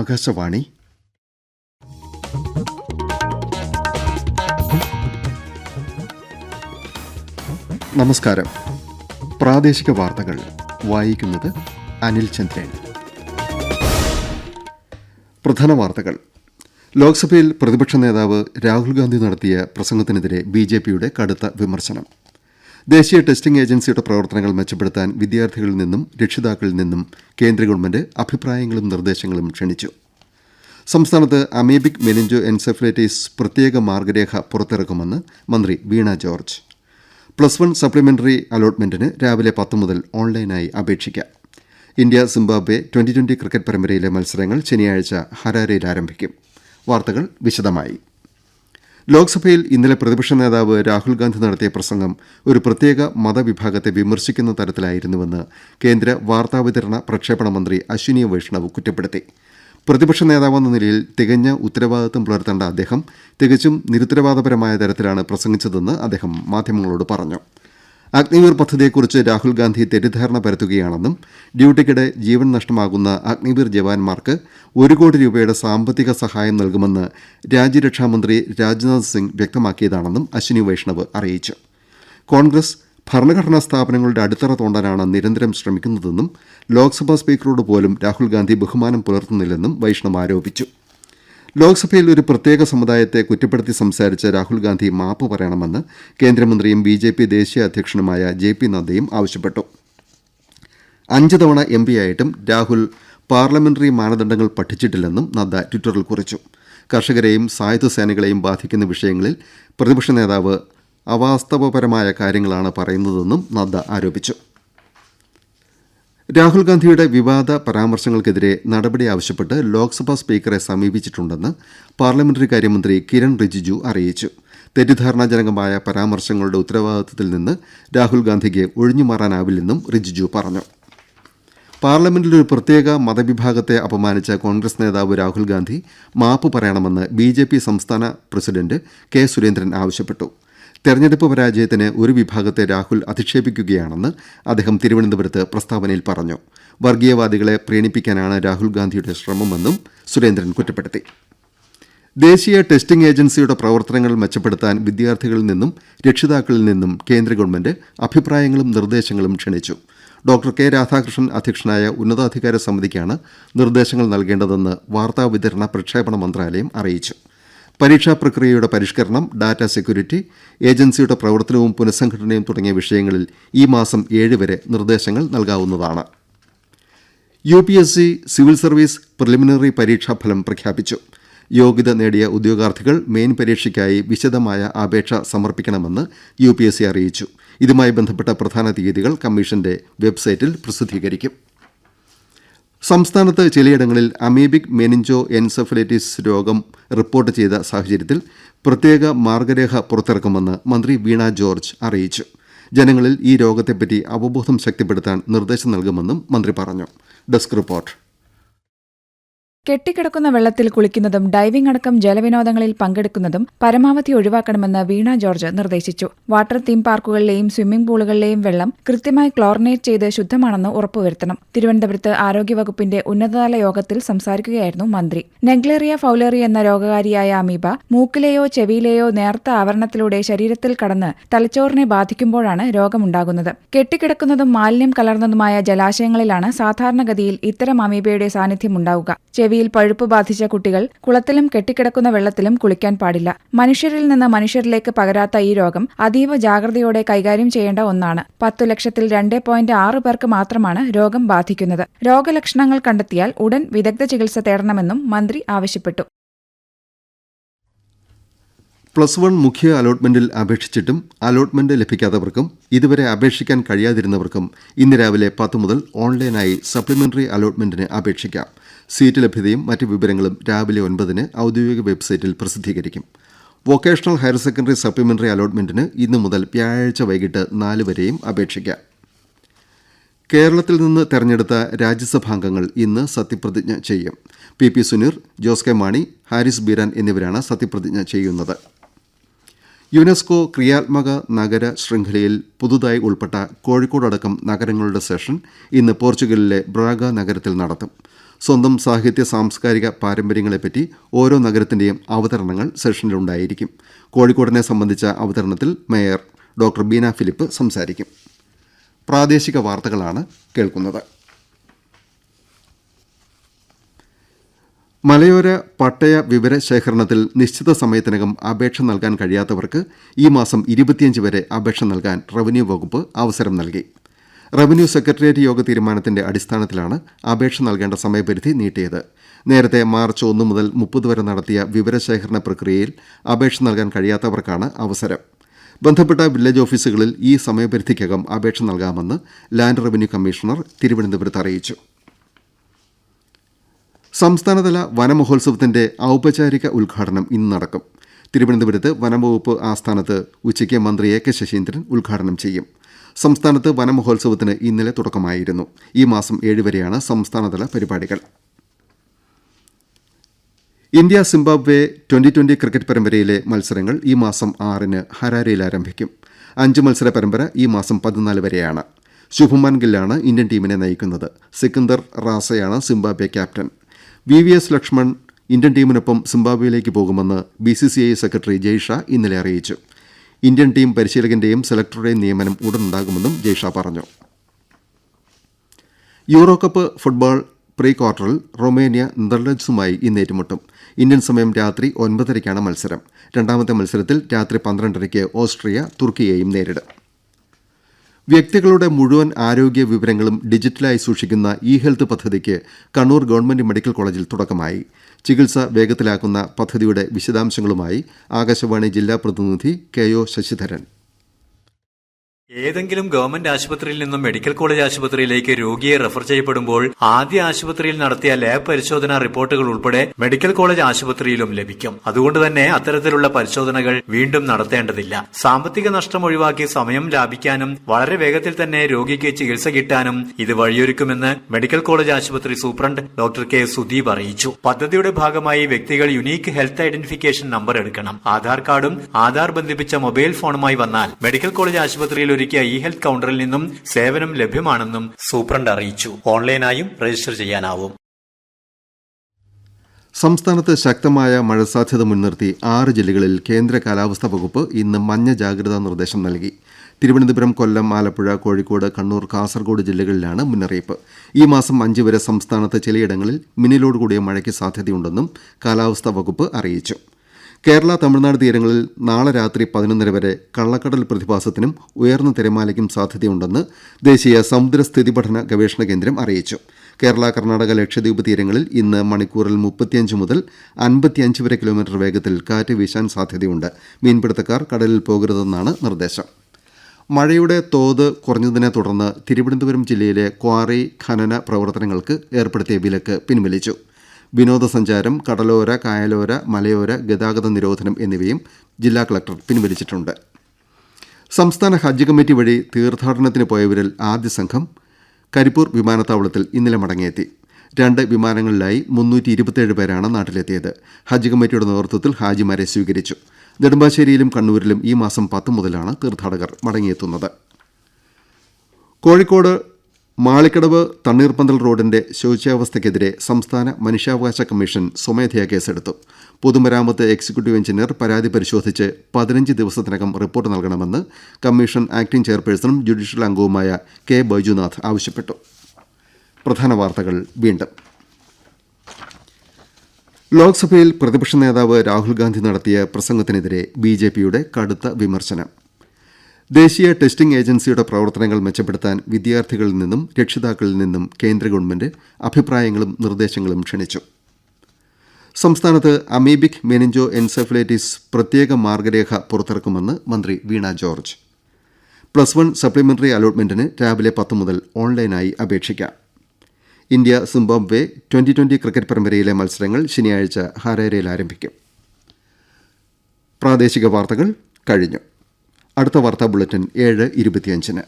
ആകാശവാണി. നമസ്കാരം. പ്രാദേശിക വാർത്തകൾ. വായിക്കുന്നത് അനിൽ ചന്ദ്രൻ. പ്രധാന വാർത്തകൾ. ലോക്സഭയിൽ പ്രതിപക്ഷ നേതാവ് രാഹുൽ ഗാന്ധി നടത്തിയ പ്രസംഗത്തിനെതിരെ ബിജെപിയുടെ കടുത്ത വിമർശനം. ദേശീയ ടെസ്റ്റിംഗ് ഏജൻസിയുടെ പ്രവർത്തനങ്ങൾ മെച്ചപ്പെടുത്താൻ വിദ്യാർത്ഥികളിൽ നിന്നും രക്ഷിതാക്കളിൽ നിന്നും കേന്ദ്ര ഗവൺമെന്റ് അഭിപ്രായങ്ങളും നിർദ്ദേശങ്ങളും ക്ഷണിച്ചു. സംസ്ഥാനത്ത് അമീബിക് മെനിഞ്ചോ എൻസെഫലൈറ്റിസ് പ്രത്യേക മാർഗരേഖ പുറത്തിറക്കുമെന്ന് മന്ത്രി Veena George. Plus one supplementary അലോട്ട്മെന്റിന് രാവിലെ പത്ത് മുതൽ ഓൺലൈനായി അപേക്ഷിക്കാം. India Zimbabwe twenty twenty cricket പരമ്പരയിലെ മത്സരങ്ങൾ ശനിയാഴ്ച ഹരാരയിൽ ആരംഭിക്കും. വാർത്തകൾ വിശദമായി. ലോക്സഭയിൽ ഇന്നലെ പ്രതിപക്ഷ നേതാവ് രാഹുൽ ഗാന്ധി നടത്തിയ പ്രസംഗം ഒരു പ്രത്യേക മതവിഭാഗത്തെ വിമർശിക്കുന്ന തരത്തിലായിരുന്നുവെന്ന് കേന്ദ്ര വാർത്താവിതരണ പ്രക്ഷേപണ മന്ത്രി അശ്വിനി വൈഷ്ണവ് കുറ്റപ്പെടുത്തി. പ്രതിപക്ഷ നേതാവെന്ന നിലയിൽ തികഞ്ഞ ഉത്തരവാദിത്വം പുലർത്തേണ്ട അദ്ദേഹം തികച്ചും നിരുത്തരവാദപരമായ തരത്തിലാണ് പ്രസംഗിച്ചതെന്ന് അദ്ദേഹം മാധ്യമങ്ങളോട് പറഞ്ഞു. അഗ്നിവീർ പദ്ധതിയെക്കുറിച്ച് രാഹുൽ ഗാന്ധി തെറ്റിദ്ധാരണ പരത്തുകയാണെന്നും ഡ്യൂട്ടിക്കിടെ ജീവൻ നഷ്ടമാകുന്ന അഗ്നിവീർ ജവാന്മാർക്ക് ഒരു കോടി രൂപയുടെ സാമ്പത്തിക സഹായം നൽകുമെന്ന് രാജ്യരക്ഷാമന്ത്രി രാജ്നാഥ് സിംഗ് വ്യക്തമാക്കിയതാണെന്നും അശ്വിനി വൈഷ്ണവ് അറിയിച്ചു. കോൺഗ്രസ് ഭരണഘടനാ സ്ഥാപനങ്ങളുടെ അടിത്തറ തോണ്ടാനാണ് നിരന്തരം ശ്രമിക്കുന്നതെന്നും ലോക്സഭാ സ്പീക്കറോട് പോലും രാഹുൽ ഗാന്ധി ബഹുമാനം പുലർത്തുന്നില്ലെന്നും വൈഷ്ണവ് ആരോപിച്ചു. ലോക്സഭയിൽ ഒരു പ്രത്യേക സമുദായത്തെ കുറ്റപ്പെടുത്തി സംസാരിച്ച രാഹുൽ ഗാന്ധി മാപ്പ് പറയണമെന്ന് കേന്ദ്രമന്ത്രിയും ബി ജെ പി ദേശീയ അധ്യക്ഷനുമായ ജെ പി നദ്ദയും ആവശ്യപ്പെട്ടു. അഞ്ച് തവണ എം പിയായിട്ടും രാഹുൽ പാർലമെന്ററി മാനദണ്ഡങ്ങൾ പഠിച്ചിട്ടില്ലെന്നും നദ്ദ ട്വിറ്ററിൽ കുറിച്ചു. കർഷകരെയും സായുധ സേനകളെയും ബാധിക്കുന്ന വിഷയങ്ങളിൽ പ്രതിപക്ഷ നേതാവ് അവാസ്തവപരമായ കാര്യങ്ങളാണ് പറയുന്നതെന്നും നദ്ദ ആരോപിച്ചു. രാഹുൽ ഗാന്ധിയുടെ വിവാദ പരാമർശങ്ങൾക്കെതിരെ നടപടി ആവശ്യപ്പെട്ട് ലോക്സഭാ സ്പീക്കറെ സമീപിച്ചിട്ടുണ്ടെന്ന് പാർലമെന്ററി കാര്യമന്ത്രി കിരൺ റിജിജു അറിയിച്ചു. തെറ്റിദ്ധാരണാജനകമായ പരാമർശങ്ങളുടെ ഉത്തരവാദിത്തത്തിൽ നിന്ന് രാഹുൽ ഗാന്ധിക്ക് ഒഴിഞ്ഞുമാറാനാവില്ലെന്നും റിജിജു പറഞ്ഞു. പാർലമെന്റിൽ ഒരു പ്രത്യേക മതവിഭാഗത്തെ അപമാനിച്ച കോൺഗ്രസ് നേതാവ് രാഹുൽ ഗാന്ധി മാപ്പ് പറയണമെന്ന് ബി സംസ്ഥാന പ്രസിഡന്റ് കെ സുരേന്ദ്രൻ ആവശ്യപ്പെട്ടു. തെരഞ്ഞെടുപ്പ് പരാജയത്തിന് ഒരു വിഭാഗത്തെ രാഹുൽ അധിക്ഷേപിക്കുകയാണെന്ന് അദ്ദേഹം തിരുവനന്തപുരത്ത് പ്രസ്താവനയിൽ പറഞ്ഞു. വർഗീയവാദികളെ പ്രീണിപ്പിക്കാനാണ് രാഹുൽ ഗാന്ധിയുടെ ശ്രമമെന്നും സുരേന്ദ്രൻ കുറ്റപ്പെടുത്തി. ദേശീയ ടെസ്റ്റിംഗ് ഏജൻസിയുടെ പ്രവർത്തനങ്ങൾ മെച്ചപ്പെടുത്താൻ വിദ്യാർത്ഥികളിൽ നിന്നും രക്ഷിതാക്കളിൽ നിന്നും കേന്ദ്ര ഗവൺമെന്റ് അഭിപ്രായങ്ങളും നിർദ്ദേശങ്ങളും ക്ഷണിച്ചു. ഡോക്ടർ കെ രാധാകൃഷ്ണൻ അധ്യക്ഷനായ ഉന്നതാധികാര സമിതിക്കാണ് നിർദ്ദേശങ്ങൾ നൽകേണ്ടതെന്ന് വാർത്താവിതരണ പ്രക്ഷേപണ മന്ത്രാലയം അറിയിച്ചു. പരീക്ഷാ പ്രക്രിയയുടെ പരിഷ്കരണം ഡാറ്റ സെക്യൂരിറ്റി ഏജൻസിയുടെ പ്രവർത്തനവും പുനഃസംഘടനയും തുടങ്ങിയ വിഷയങ്ങളിൽ ഈ മാസം ഏഴ് വരെ നിർദ്ദേശങ്ങൾ നൽകാവുന്നതാണ്. U P S C civil service preliminary പരീക്ഷാഫലം പ്രഖ്യാപിച്ചു. യോഗ്യത നേടിയ ഉദ്യോഗാർത്ഥികൾ മെയിൻ പരീക്ഷയ്ക്കായി വിശദമായ അപേക്ഷ സമർപ്പിക്കണമെന്ന് യു അറിയിച്ചു. ഇതുമായി ബന്ധപ്പെട്ട പ്രധാന തീയതികൾ കമ്മീഷന്റെ വെബ്സൈറ്റിൽ പ്രസിദ്ധീകരിക്കും. സംസ്ഥാനത്ത് ചിലയിടങ്ങളിൽ അമീബിക് മെനിഞ്ചോ എൻസെഫലൈറ്റിസ് രോഗം റിപ്പോർട്ട് ചെയ്ത സാഹചര്യത്തിൽ പ്രത്യേക മാർഗരേഖ പുറത്തിറക്കുമെന്ന് മന്ത്രി വീണ ജോർജ് അറിയിച്ചു. ജനങ്ങളിൽ ഈ രോഗത്തെപ്പറ്റി അവബോധം ശക്തിപ്പെടുത്താൻ നിർദ്ദേശം നൽകുമെന്നും മന്ത്രി പറഞ്ഞു. Desk report. കെട്ടിക്കിടക്കുന്ന വെള്ളത്തിൽ കുളിക്കുന്നതും ഡൈവിംഗ് അടക്കം ജലവിനോദങ്ങളിൽ പങ്കെടുക്കുന്നതും പരമാവധി ഒഴിവാക്കണമെന്ന് വീണ ജോർജ് നിർദ്ദേശിച്ചു. വാട്ടർ തീം പാർക്കുകളിലെയും സ്വിമ്മിംഗ് പൂളുകളിലെയും വെള്ളം കൃത്യമായി ക്ലോറിനേറ്റ് ചെയ്ത് ശുദ്ധമാണെന്ന് ഉറപ്പുവരുത്തണം. തിരുവനന്തപുരത്ത് ആരോഗ്യവകുപ്പിന്റെ ഉന്നതതല യോഗത്തിൽ സംസാരിക്കുകയായിരുന്നു മന്ത്രി. നെഗ്ലേറിയ ഫൌലേറി എന്ന രോഗകാരിയായ അമീബ മൂക്കിലെയോ ചെവിയിലെയോ നേർത്ത ആവരണത്തിലൂടെ ശരീരത്തിൽ കടന്ന് തലച്ചോറിനെ ബാധിക്കുമ്പോഴാണ് രോഗമുണ്ടാകുന്നത്. കെട്ടിക്കിടക്കുന്നതും മാലിന്യം കലർന്നതുമായ ജലാശയങ്ങളിലാണ് സാധാരണഗതിയിൽ ഇത്തരം അമീബയുടെ സാന്നിധ്യമുണ്ടാവുക ചെവിയിൽ പഴുപ്പ് ബാധിച്ച കുട്ടികൾ കുളത്തിലും കെട്ടിക്കിടക്കുന്ന വെള്ളത്തിലും കുളിക്കാൻ പാടില്ല. മനുഷ്യരിൽ നിന്ന് മനുഷ്യരിലേക്ക് പകരാത്ത ഈ രോഗം അതീവ ജാഗ്രതയോടെ കൈകാര്യം ചെയ്യേണ്ട ഒന്നാണ്. പത്തു ലക്ഷത്തിൽ രണ്ട് പോയിന്റ് ആറ് പേർക്ക് മാത്രമാണ് രോഗം ബാധിക്കുന്നത്. രോഗലക്ഷണങ്ങൾ കണ്ടെത്തിയാൽ ഉടൻ വിദഗ്ധ ചികിത്സ തേടണമെന്നും മന്ത്രി ആവശ്യപ്പെട്ടു. പ്ലസ് വൺ മുഖ്യ അലോട്ട്മെന്റിൽ അപേക്ഷിച്ചിട്ടും അലോട്ട്മെന്റ് ലഭിക്കാത്തവർക്കും ഇതുവരെ അപേക്ഷിക്കാൻ കഴിയാതിരുന്നവർക്കും ഇന്ന് രാവിലെ പത്ത് മുതൽ ഓൺലൈനായി സപ്ലിമെന്ററി അലോട്ട്മെന്റിന് അപേക്ഷിക്കാം. സീറ്റ് ലഭ്യതയും മറ്റ് വിവരങ്ങളും രാവിലെ ഒൻപതിന് ഔദ്യോഗിക വെബ്സൈറ്റിൽ പ്രസിദ്ധീകരിക്കും. വൊക്കേഷണൽ ഹയർ സെക്കൻഡറി സപ്ലിമെന്ററി അലോട്ട്മെന്റിന് ഇന്നു മുതൽ വ്യാഴാഴ്ച വൈകിട്ട് നാല് വരെയും അപേക്ഷിക്കാം. കേരളത്തിൽ നിന്ന് തെരഞ്ഞെടുത്ത രാജ്യസഭാംഗങ്ങൾ ഇന്ന് സത്യപ്രതിജ്ഞ ചെയ്യും. P P Suneer Jose K Mani Haris Beeran എന്നിവരാണ് സത്യപ്രതിജ്ഞ ചെയ്യുന്നത്. യുനെസ്കോ ക്രിയാത്മക നഗര ശൃംഖലയിൽ പുതുതായി ഉൾപ്പെട്ട കോഴിക്കോടടക്കം നഗരങ്ങളുടെ സെഷൻ ഇന്ന് പോർച്ചുഗലിലെ ബ്രാഗ നഗരത്തിൽ നടത്തും. സ്വന്തം സാഹിത്യ സാംസ്കാരിക പാരമ്പര്യങ്ങളെപ്പറ്റി ഓരോ നഗരത്തിന്റെയും അവതരണങ്ങൾ സെഷനിലുണ്ടായിരിക്കും കോഴിക്കോടിനെ സംബന്ധിച്ച അവതരണത്തിൽ മേയർ ഡോക്ടർ ബീന ഫിലിപ്പ് സംസാരിക്കും. പ്രാദേശിക വാർത്തകളാണ് കേൾക്കുന്നത്. മലയോര പട്ടയ വിവര ശേഖരണത്തിൽ നിശ്ചിത സമയത്തിനകം അപേക്ഷ നൽകാൻ കഴിയാത്തവർക്ക് ഈ മാസം ഇരുപത്തിയഞ്ച് വരെ അപേക്ഷ നൽകാൻ റവന്യൂ വകുപ്പ് അവസരം നൽകി. റവന്യൂ സെക്രട്ടേറിയറ്റ് യോഗ തീരുമാനത്തിന്റെ അടിസ്ഥാനത്തിലാണ് അപേക്ഷ നൽകേണ്ട സമയപരിധി നീട്ടിയത്. നേരത്തെ മാർച്ച് ഒന്ന് മുതൽ മുപ്പത് വരെ നടത്തിയ വിവരശേഖരണ പ്രക്രിയയിൽ അപേക്ഷ നൽകാൻ കഴിയാത്തവർക്കാണ് അവസരം. ബന്ധപ്പെട്ട വില്ലേജ് ഓഫീസുകളിൽ ഈ സമയപരിധിക്കകം അപേക്ഷ നൽകാമെന്ന് ലാൻഡ് റവന്യൂ കമ്മീഷണർ തിരുവനന്തപുരത്ത് അറിയിച്ചു. സംസ്ഥാനതല വനമഹോത്സവത്തിന്റെ ഔപചാരിക ഉദ്ഘാടനം ഇന്ന് നടക്കും. തിരുവനന്തപുരത്ത് വനംവകുപ്പ് ആസ്ഥാനത്ത് ഉച്ചയ്ക്ക് മന്ത്രി എ കെ ശശീന്ദ്രൻ ഉദ്ഘാടനം ചെയ്യും. സംസ്ഥാനത്ത് വനമഹോത്സവത്തിന് ഇന്നലെ തുടക്കമായിരുന്നു. ഈ മാസം ഏഴ് വരെയാണ് സംസ്ഥാനതല പരിപാടികൾ. India Zimbabwe twenty twenty cricket പരമ്പരയിലെ മത്സരങ്ങൾ ഈ മാസം ആറിന് ഹരാരയിൽ ആരംഭിക്കും. അഞ്ച് മത്സര പരമ്പര ഈ മാസം പതിനാല് വരെയാണ്. ശുഭമാൻ ഗില്ലാണ് ഇന്ത്യൻ ടീമിനെ നയിക്കുന്നത്. Sikandar റാസയാണ് Zimbabwe captain. V V S Laxman Indian ടീമിനൊപ്പം സിംബാബ്വെയിലേക്ക് പോകുമെന്ന് B C C I secretary Jay Shah ഇന്നലെ അറിയിച്ചു. ഇന്ത്യൻ ടീം പരിശീലകന്റെയും സെലക്ടറുടെയും നിയമനം ഉടനുണ്ടാകുമെന്നും ജയ്ഷ പറഞ്ഞു. യൂറോ കപ്പ് ഫുട്ബോൾ പ്രീ ക്വാർട്ടറിൽ റൊമേനിയ നെതർലൻഡ്സുമായി ഇന്ന് ഏറ്റുമുട്ടും. ഇന്ത്യൻ സമയം രാത്രി ഒൻപതരയ്ക്കാണ് മത്സരം. രണ്ടാമത്തെ മത്സരത്തിൽ രാത്രി പന്ത്രണ്ടരയ്ക്ക് ഓസ്ട്രിയ തുർക്കിയെയും നേരിടും. വ്യക്തികളുടെ മുഴുവൻ ആരോഗ്യ വിവരങ്ങളും ഡിജിറ്റലായി സൂക്ഷിക്കുന്ന ഇ ഹെൽത്ത് പദ്ധതിക്ക് കണ്ണൂർ ഗവൺമെന്റ് മെഡിക്കൽ കോളേജിൽ തുടക്കമായി. ചികിത്സ വേഗത്തിലാക്കുന്ന പദ്ധതിയുടെ വിശദാംശങ്ങളുമായി ആകാശവാണി ജില്ലാ പ്രതിനിധി കെ ഒ ശശിധരൻ. ഏതെങ്കിലും ഗവൺമെന്റ് ആശുപത്രിയിൽ നിന്നും മെഡിക്കൽ കോളേജ് ആശുപത്രിയിലേക്ക് രോഗിയെ റെഫർ ചെയ്യപ്പെടുമ്പോൾ ആദ്യ ആശുപത്രിയിൽ നടത്തിയ ലാബ് പരിശോധനാ റിപ്പോർട്ടുകൾ ഉൾപ്പെടെ മെഡിക്കൽ കോളേജ് ആശുപത്രിയിലും ലഭിക്കും. അതുകൊണ്ട് തന്നെ അത്തരത്തിലുള്ള പരിശോധനകൾ വീണ്ടും നടത്തേണ്ടതില്ല. സാമ്പത്തിക നഷ്ടം ഒഴിവാക്കി സമയം ലാഭിക്കാനും വളരെ വേഗത്തിൽ തന്നെ രോഗിക്ക് ചികിത്സ കിട്ടാനും ഇത് വഴിയൊരുക്കുമെന്ന് മെഡിക്കൽ കോളേജ് ആശുപത്രി സൂപ്രണ്ട് ഡോക്ടർ കെ സുദീപ് അറിയിച്ചു. പദ്ധതിയുടെ ഭാഗമായി വ്യക്തികൾ യുണീക്ക് ഹെൽത്ത് ഐഡന്റിഫിക്കേഷൻ നമ്പർ എടുക്കണം. ആധാർ കാർഡും ആധാർ ബന്ധിപ്പിച്ച മൊബൈൽ ഫോണുമായി വന്നാൽ മെഡിക്കൽ കോളേജ് ആശുപത്രിയിൽ ഒരുക്കിയ ഇ ഹെൽത്ത് കൗണ്ടറിൽ നിന്നും സേവനം ലഭ്യമാണെന്നും സൂപ്രണ്ട് അറിയിച്ചു. ഓൺലൈനായും രജിസ്റ്റർ ചെയ്യാനാവും. സംസ്ഥാനത്ത് ശക്തമായ മഴ സാധ്യത മുൻനിർത്തി ആറ് ജില്ലകളിൽ കേന്ദ്ര കാലാവസ്ഥാ വകുപ്പ് ഇന്ന് മഞ്ഞ ജാഗ്രതാ നിർദ്ദേശം നൽകി. തിരുവനന്തപുരം കൊല്ലം ആലപ്പുഴ കോഴിക്കോട് കണ്ണൂർ കാസർഗോഡ് ജില്ലകളിലാണ് മുന്നറിയിപ്പ്. ഈ മാസം അഞ്ച് വരെ സംസ്ഥാനത്ത് ചിലയിടങ്ങളിൽ മിന്നലോടുകൂടിയ മഴയ്ക്ക് സാധ്യതയുണ്ടെന്നും കാലാവസ്ഥാ വകുപ്പ് അറിയിച്ചു. കേരള തമിഴ്നാട് തീരങ്ങളിൽ നാളെ രാത്രി പതിനൊന്നര വരെ കള്ളക്കടൽ പ്രതിഭാസത്തിനും ഉയർന്ന തിരമാലയ്ക്കും സാധ്യതയുണ്ടെന്ന് ദേശീയ സമുദ്രസ്ഥിതി പഠന ഗവേഷണ കേന്ദ്രം അറിയിച്ചു. കേരള കർണാടക ലക്ഷദ്വീപ് തീരങ്ങളിൽ ഇന്ന് മണിക്കൂറിൽ മുപ്പത്തിയഞ്ച് മുതൽ അൻപത്തിയഞ്ച് വരെ കിലോമീറ്റർ വേഗത്തിൽ കാറ്റ് വീശാൻ സാധ്യതയുണ്ട്. മീൻപിടുത്തക്കാർ കടലിൽ പോകരുതെന്നാണ് നിർദ്ദേശം. മഴയുടെ തോത് കുറഞ്ഞതിനെ തുടർന്ന് തിരുവനന്തപുരം ജില്ലയിലെ ക്വാറി ഖനന പ്രവർത്തനങ്ങൾക്ക് ഏർപ്പെടുത്തിയ വിലക്ക് പിൻവലിച്ചു. വിനോദസഞ്ചാരം കടലോര കായലോര മലയോര ഗതാഗത നിരോധനം എന്നിവയും ജില്ലാ കളക്ടർ പിൻവലിച്ചിട്ടുണ്ട്. സംസ്ഥാന ഹജ്ജ് കമ്മിറ്റി വഴി തീർത്ഥാടനത്തിന് പോയവരിൽ ആദ്യ സംഘം കരിപ്പൂർ വിമാനത്താവളത്തിൽ ഇന്നലെ മടങ്ങിയെത്തി. രണ്ട് വിമാനങ്ങളിലായി മുന്നൂറ്റി ഇരുപത്തിയേഴ് പേരാണ് നാട്ടിലെത്തിയത്. ഹജ്ജ് കമ്മിറ്റിയുടെ നേതൃത്വത്തിൽ ഹാജിമാരെ സ്വീകരിച്ചു. നെടുമ്പാശ്ശേരിയിലും കണ്ണൂരിലും ഈ മാസം പത്ത് മുതലാണ് തീർത്ഥാടകർ മടങ്ങിയെത്തുന്നത്. കോഴിക്കോട് മാളിക്കടവ് തണ്ണീർപ്പന്തൽ റോഡിന്റെ ശോച്യാവസ്ഥയ്ക്കെതിരെ സംസ്ഥാന മനുഷ്യാവകാശ കമ്മീഷൻ സ്വമേധയാ കേസെടുത്തു. പൊതുമരാമത്ത് എക്സിക്യൂട്ടീവ് എഞ്ചിനീയർ പരാതി പരിശോധിച്ച് പതിനഞ്ച് ദിവസത്തിനകം റിപ്പോർട്ട് നൽകണമെന്ന് കമ്മീഷൻ ആക്ടിംഗ് ചെയർപേഴ്സണും ജുഡീഷ്യൽ അംഗവുമായ കെ. ബൈജുനാഥ് ആവശ്യപ്പെട്ടു. പ്രധാന വാർത്തകൾ വീണ്ടും. ലോക്സഭയിൽ പ്രതിപക്ഷ നേതാവ് രാഹുൽ ഗാന്ധി നടത്തിയ പ്രസംഗത്തിനെതിരെ ബിജെപിയുടെ കടുത്ത വിമർശനം. ദേശീയ ടെസ്റ്റിംഗ് ഏജൻസിയുടെ പ്രവർത്തനങ്ങൾ മെച്ചപ്പെടുത്താൻ വിദ്യാർത്ഥികളിൽ നിന്നും രക്ഷിതാക്കളിൽ നിന്നും കേന്ദ്ര ഗവൺമെന്റ് അഭിപ്രായങ്ങളും നിർദ്ദേശങ്ങളും ക്ഷണിച്ചു. സംസ്ഥാനത്ത് അമീബിക് മെനിഞ്ചോ എൻസെഫലൈറ്റിസ് പ്രത്യേക മാർഗരേഖ പുറത്തിറക്കുമെന്ന് മന്ത്രി Veena George. Plus one supplementary അലോട്ട്മെന്റിന് രാവിലെ പത്ത് മുതൽ ഓൺലൈനായി അപേക്ഷിക്കാം. India Zimbabwe twenty twenty cricket പരമ്പരയിലെ മത്സരങ്ങൾ ശനിയാഴ്ച ഹാരേരയിൽ ആരംഭിക്കും. പ്രാദേശിക വാർത്തകൾ കഴിഞ്ഞു. അടുത്ത വാർത്താ ബുള്ളറ്റിൻ ഏഴ് ഇരുപത്തിയഞ്ചിന്.